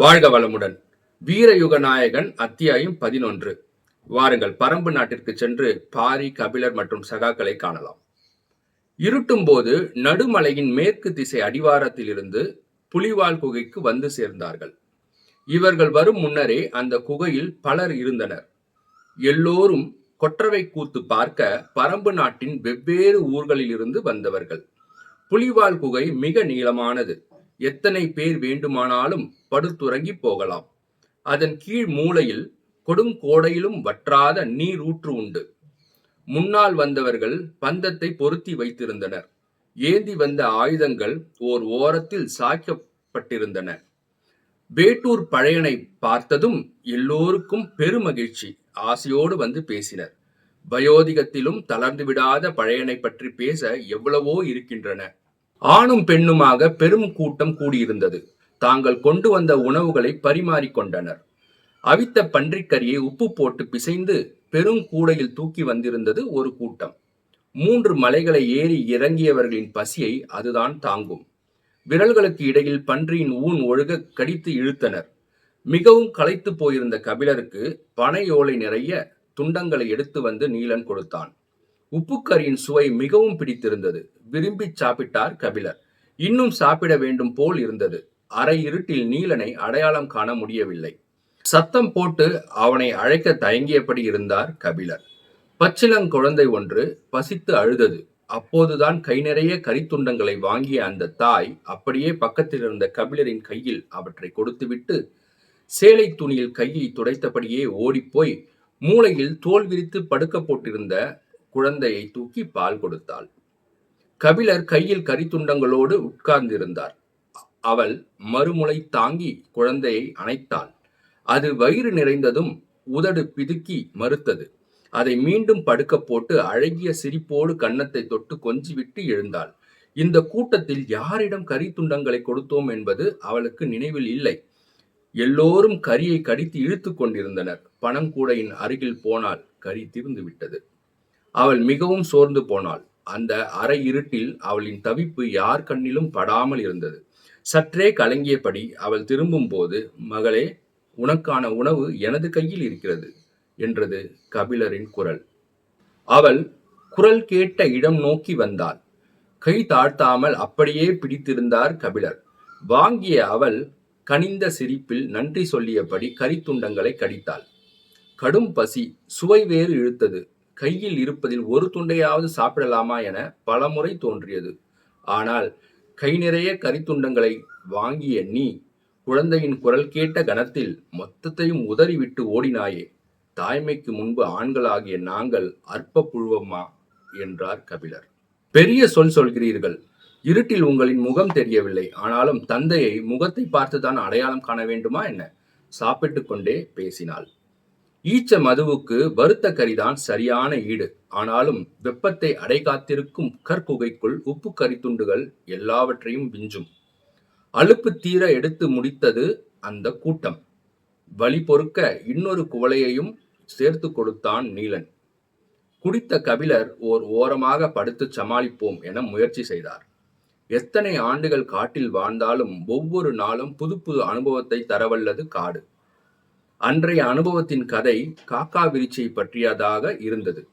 வாழ்க வளமுடன். வீரயுக நாயகன் அத்தியாயம் பதினொன்று. வாருங்கள் பரம்பு நாட்டிற்கு சென்று பாரி கபிலர் மற்றும் சகாக்களை காணலாம். இருட்டும் போது நடுமலையின் மேற்கு திசை அடிவாரத்திலிருந்து புலிவால் குகைக்கு வந்து சேர்ந்தார்கள். இவர்கள் வரும் முன்னரே அந்த குகையில் பலர் இருந்தனர். எல்லோரும் கொற்றவை கூத்து பார்க்க பரம்பு நாட்டின் வெவ்வேறு ஊர்களிலிருந்து வந்தவர்கள். புலிவால் குகை மிக நீளமானது. எத்தனை பேர் வேண்டுமானாலும் படுத்துறங்கி போகலாம். அதன் கீழ் மூலையில் கொடுங்கோடையிலும் வற்றாத நீரூற்று உண்டு. முன்னால் வந்தவர்கள் பந்தத்தை பொருத்தி வைத்திருந்தனர். ஏந்தி வந்த ஆயுதங்கள் ஓர் ஓரத்தில் சாய்க்கப்பட்டிருந்தன. வேட்டூர் பழையனை பார்த்ததும் எல்லோருக்கும் பெருமகிழ்ச்சி. ஆசையோடு வந்து பேசினர். வயோதிகத்திலும் தளர்ந்து விடாத பழையனை பற்றி பேச எவ்வளவோ இருக்கின்றன. ஆணும் பெண்ணுமாக பெரும் கூட்டம் கூடியிருந்தது. தாங்கள் கொண்டு வந்த உணவுகளை பரிமாறிக்கொண்டனர் அவித்த பன்றிக்கரியை உப்பு போட்டு பிசைந்து பெரும் கூடையில் தூக்கி வந்திருந்தது ஒரு கூட்டம். மூன்று மலைகளை ஏறி இறங்கியவர்களின் பசியை அதுதான் தாங்கும். விரல்களுக்கு இடையில் பன்றியின் ஊன் ஒழுக கடித்து இழுத்தனர். மிகவும் களைத்து போயிருந்த கபிலருக்கு பனையோலை நிறைய துண்டங்களை எடுத்து வந்து நீலன் கொடுத்தான். உப்புக்கரியின் சுவை மிகவும் பிடித்திருந்தது. விரும்பி சாப்பிட்டார் கபிலர். இன்னும் சாப்பிட வேண்டும் போல் இருந்தது. அரை இருட்டில் நீலனை அடையாளம் காண முடியவில்லை. சத்தம் போட்டு அவனை அழைக்க தயங்கியபடி இருந்தார் கபிலர். பச்சிலங்குழந்தை ஒன்று பசித்து அழுதது. அப்போதுதான் கை நிறைய கரித்துண்டங்களை வாங்கிய அந்த தாய் அப்படியே பக்கத்தில் இருந்த கபிலரின் கையில் அவற்றை கொடுத்துவிட்டு சேலை துணியில் கையை துடைத்தபடியே ஓடிப்போய் மூளையில் தோல் விரித்து படுக்க போட்டிருந்த குழந்தையை தூக்கி பால் கொடுத்தாள். கபிலர் கையில் கரித்துண்டங்களோடு உட்கார்ந்திருந்தார். அவள் மறுமுளை தாங்கி குழந்தையை அணைத்தாள். அது வயிறு நிறைந்ததும் உதடு பிதுக்கி மறுத்தது. அதை மீண்டும் படுக்க போட்டு அழகிய சிரிப்போடு கன்னத்தை தொட்டு கொஞ்சிவிட்டு எழுந்தாள். இந்த கூட்டத்தில் யாரிடம் கரித்துண்டங்களை கொடுத்தோம் என்பது அவளுக்கு நினைவில் இல்லை. எல்லோரும் கரியை கடித்து இழுத்து கொண்டிருந்தனர். பணங்கூடையின் அருகில் போனால் கரி தீர்ந்து விட்டது. அவள் மிகவும் சோர்ந்து போனாள். அந்த அரை இருட்டில் அவளின் தவிப்பு யார் கண்ணிலும் படாமல் இருந்தது. சற்றே கலங்கியபடி அவள் திரும்பும் போது மகளே உனக்கான உணவு எனது கையில் இருக்கிறது என்றது கபிலரின் குரல். அவள் குரல் கேட்ட இடம் நோக்கி வந்தாள். கை தாழ்த்தாமல் அப்படியே பிடித்திருந்தார் கபிலர். வாங்கிய அவள் கனிந்த சிரிப்பில் நன்றி சொல்லியபடி கரித்துண்டங்களை கடித்தாள். கடும் பசி சுவை வேறு இழுத்தது. கையில் இருப்பதில் ஒரு துண்டையாவது சாப்பிடலாமா என பலமுறை தோன்றியது. ஆனால் கை நிறைய கரித்துண்டங்களை வாங்கிய நீ குழந்தையின் குரல் கேட்ட கணத்தில் மொத்தத்தையும் உதறிவிட்டு ஓடினாயே. தாய்மைக்கு முன்பு ஆண்களாகிய நாங்கள் அற்ப புழுவம்மா என்றார் கபிலர். பெரிய சொல் சொல்கிறீர்கள். இருட்டில் உங்களின் முகம் தெரியவில்லை. ஆனாலும் தந்தையை முகத்தை பார்த்துதான் அடையாளம் காண வேண்டுமா என்ன? சாப்பிட்டு கொண்டே பேசினாள். ஈச்ச மதுவுக்கு வருத்த கறிதான் சரியான ஈடு. ஆனாலும் வெப்பத்தை அடை காத்திருக்கும் கற்குகைக்குள் உப்பு கறித்துண்டுகள் எல்லாவற்றையும் விஞ்சும். அலுப்பு தீர எடுத்து முடித்தது அந்த கூட்டம். வழி பொறுக்க இன்னொரு குவளையையும் சேர்த்து கொடுத்தான் நீலன். குடித்த கபிலர் ஓர் ஓரமாக படுத்து சமாளிப்போம் என முயற்சி செய்தார். எத்தனை ஆண்டுகள் காட்டில் வாழ்ந்தாலும் ஒவ்வொரு நாளும் புது புது அனுபவத்தை தரவல்லது காடு. அன்றைய அனுபவத்தின் கதை காக்கா விரிச்சை பற்றியதாக இருந்தது.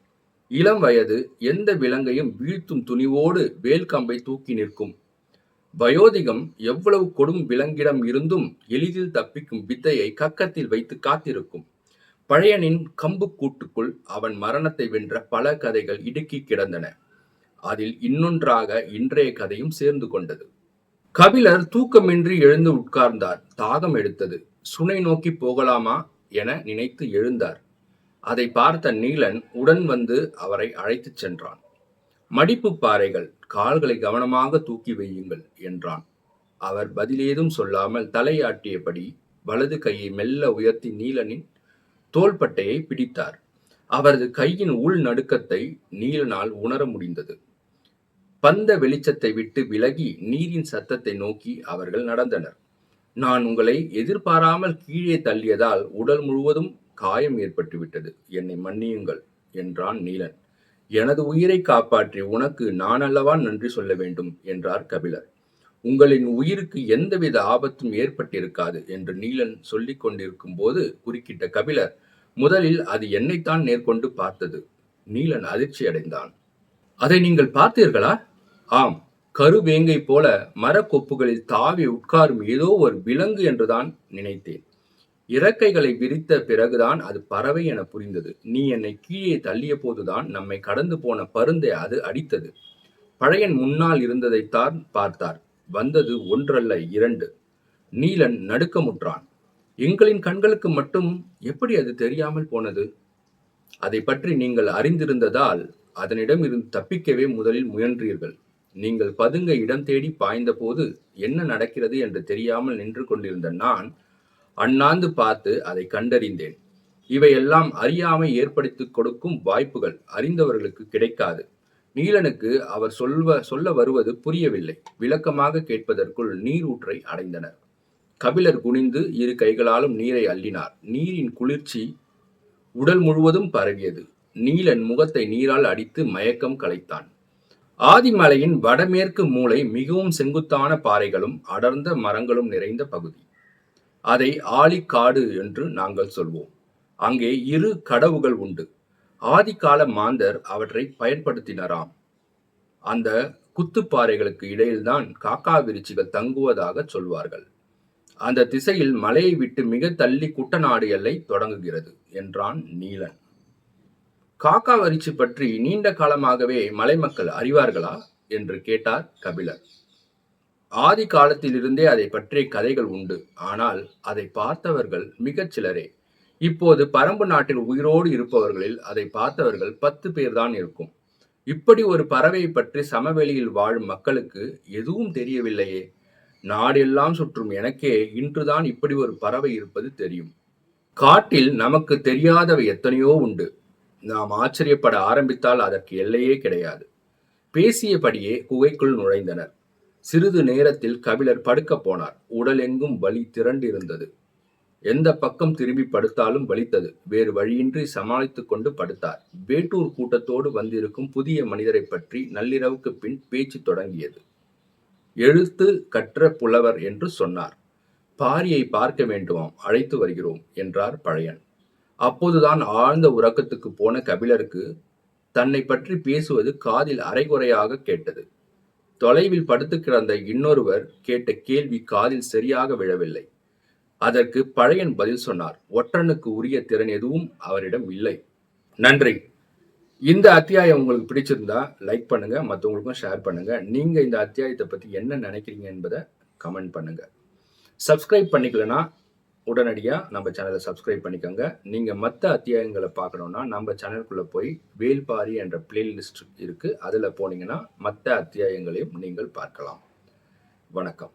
இளம் வயது எந்த விலங்கையும் வீழ்த்தும் துணிவோடு வேல்கம்பை தூக்கி நிற்கும். வயோதிகம் எவ்வளவு கொடும் விலங்கிடம் இருந்தும் எளிதில் தப்பிக்கும் வித்தையை கக்கத்தில் வைத்து காத்திருக்கும். பழையனின் கம்பு கூட்டுக்குள் அவன் மரணத்தை வென்ற பல கதைகள் இடுக்கி கிடந்தன. அதில் இன்னொன்றாக இன்றைய கதையும் சேர்ந்து கொண்டது. கபிலர் தூக்கமின்றி எழுந்து உட்கார்ந்தார். தாகம் எடுத்தது. சுனை நோக்கி போகலாமா என நினைத்து எழுந்தார். அதை பார்த்த நீலன் உடன் வந்து அவரை அழைத்துச் சென்றான். மடிப்பு பாறைகள் கால்களை கவனமாக தூக்கி வையுங்கள் என்றான். அவர் பதிலேதும் சொல்லாமல் தலையாட்டியபடி வலது கையை மெல்ல உயர்த்தி நீலனின் தோள்பட்டையை பிடித்தார். அவரது கையின் உள் நடுக்கத்தை நீலனால் உணர முடிந்தது. பந்த வெளிச்சத்தை விட்டு விலகி நீரின் சத்தத்தை நோக்கி அவர்கள் நடந்தனர். நான் உங்களை எதிர்பாராமல் கீழே தள்ளியதால் உடல் முழுவதும் காயம் ஏற்பட்டுவிட்டது. என்னை மன்னியுங்கள் என்றான் நீலன். எனது உயிரை காப்பாற்றி உனக்கு நான் அல்லவா நன்றி சொல்ல வேண்டும் என்றார் கபிலர். உங்களின் உயிருக்கு எந்தவித ஆபத்தும் ஏற்பட்டிருக்காது என்று நீலன் சொல்லிக் கொண்டிருக்கும் போது குறுக்கிட்ட கபிலர் முதலில் அது என்னைத்தான் நேர்கொண்டு பார்த்தது. நீலன் அதிர்ச்சி அடைந்தான் அதை நீங்கள் பார்த்தீர்களா? ஆம் கருவேங்கை போல மரக்கொப்புகளில் தாவி உட்காரும் ஏதோ ஒரு விலங்கு என்றுதான் நினைத்தேன். இறக்கைகளை விரித்த பிறகுதான் அது பறவை என புரிந்தது. நீ என்னை கீழே தள்ளிய போதுதான் நம்மை கடந்து போன பருந்தை அது அடித்தது. பழையன் முன்னால் இருந்ததைத்தான் பார்த்தார். வந்தது ஒன்றல்ல இரண்டு. நீலன் நடுக்கமுற்றான். எங்களின் கண்களுக்கு மட்டும் எப்படி அது தெரியாமல் போனது? அதை பற்றி நீங்கள் அறிந்திருந்ததால் அதனிடம் இருந்து தப்பிக்கவே முதலில் முயன்றீர்கள். நீங்கள் பதுங்க இடம் தேடி பாய்ந்தபோது என்ன நடக்கிறது என்று தெரியாமல் நின்று கொண்டிருந்த நான் அண்ணாந்து பார்த்து அதை கண்டறிந்தேன். இவையெல்லாம் அறியாமை ஏற்படுத்திக் கொடுக்கும் வாய்ப்புகள் அறிந்தவர்களுக்கு கிடைக்காது. நீலனுக்கு அவர் சொல்வ சொல்ல வருவது புரியவில்லை. விளக்கமாக கேட்பதற்குள் நீரூற்றை அடைந்தனர். கபிலர் குனிந்து இரு கைகளாலும் நீரை அள்ளினார். நீரின் குளிர்ச்சி உடல் முழுவதும் பரவியது. நீலன் முகத்தை நீரால் அடித்து மயக்கம் கலைத்தான். ஆதிமலையின் வடமேற்கு மூலை மிகவும் செங்குத்தான பாறைகளும் அடர்ந்த மரங்களும் நிறைந்த பகுதி. அதை ஆலிக்காடு என்று நாங்கள் சொல்வோம். அங்கே இரு கடவுகள் உண்டு. ஆதிகால மாந்தர் அவற்றை பயன்படுத்தினராம். அந்த குத்துப்பாறைகளுக்கு இடையில்தான் காக்கா விரிச்சிகள் தங்குவதாக சொல்வார்கள். அந்த திசையில் மலையை விட்டு மிக தள்ளி குட்டநாடு எல்லை தொடங்குகிறது என்றான் நீலன். காக்கா வரிச்சு பற்றி நீண்ட காலமாகவே மலை மக்கள் அறிவார்களா? என்று கேட்டார் கபிலர். ஆதி காலத்திலிருந்தே அதை பற்றிய கதைகள் உண்டு. ஆனால் அதை பார்த்தவர்கள் மிகச் சிலரே. இப்போது பரம்பு நாட்டில் உயிரோடு இருப்பவர்களில் அதை பார்த்தவர்கள் பத்து பேர்தான் இருக்கும். இப்படி ஒரு பறவையை பற்றி சமவெளியில் வாழும் மக்களுக்கு எதுவும் தெரியவில்லையே. நாடெல்லாம் சுற்றும் எனக்கே இன்றுதான் இப்படி ஒரு பறவை இருப்பது தெரியும். காட்டில் நமக்கு தெரியாதவை எத்தனையோ உண்டு. நாம் ஆச்சரியப்பட ஆரம்பித்தால் அதற்கு எல்லையே கிடையாது. பேசியபடியே குகைக்குள் நுழைந்தனர். சிறிது நேரத்தில் கபிலர் படுக்கப் போனார். உடல் எங்கும் வலி திரண்டிருந்தது. எந்த பக்கம் திரும்பி படுத்தாலும் வலித்தது. வேறு வழியின்றி சமாளித்துக் கொண்டு படுத்தார். வேட்டூர் கூட்டத்தோடு வந்திருக்கும் புதிய மனிதரை பற்றி நள்ளிரவுக்கு பின் பேச்சு தொடங்கியது. எழுத்து கற்ற புலவர் என்று சொன்னார். பாரியை பார்க்க வேண்டுமாம். அழைத்து வருகிறோம் என்றார் பழையன். அப்போதுதான் ஆழ்ந்த உறக்கத்துக்கு போன கபிலருக்கு தன்னை பற்றி பேசுவது காதில் அரைகுறையாக கேட்டது. தொலைவில் படுத்து கிடந்த இன்னொருவர் கேட்ட கேள்வி காதில் சரியாக விழவில்லை. அதற்கு பழையன் பதில் சொன்னார். ஒற்றனுக்கு உரிய திறன் எதுவும் அவரிடம் இல்லை. நன்றி. இந்த அத்தியாயம் உங்களுக்கு பிடிச்சிருந்தா லைக் பண்ணுங்க மற்றவங்களுக்கும் ஷேர் பண்ணுங்க. நீங்க இந்த அத்தியாயத்தை பத்தி என்ன நினைக்கிறீங்க என்பதை கமெண்ட் பண்ணுங்க. சப்ஸ்கிரைப் பண்ணிக்கலன்னா உடனடியாக நம்ம சேனலை சப்ஸ்கிரைப் பண்ணிக்கோங்க. நீங்கள் மற்ற அத்தியாயங்களை பார்க்கணுன்னா நம்ம சேனலுக்குள்ளே போய் வேல்பாரி என்ற பிளேலிஸ்ட் இருக்குது அதில் போனீங்கன்னா மற்ற அத்தியாயங்களையும் நீங்கள் பார்க்கலாம். வணக்கம்.